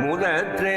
முதற்றே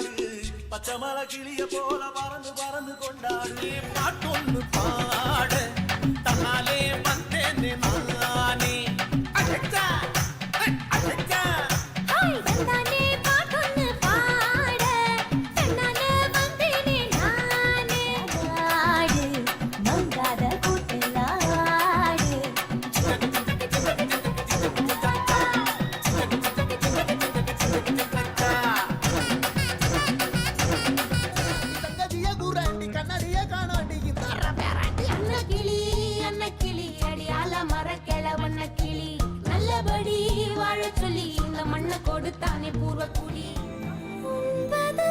கொண்டாடு பச்சை மலை கிளிய போல பறந்து பறந்து கொண்டாடு. பாட்டொன்னு பாட. நல்லபடி வாழச் சொல்லி இந்த மண்ணை கொடுத்தானே பூர்வக்குடி. ஒன்பது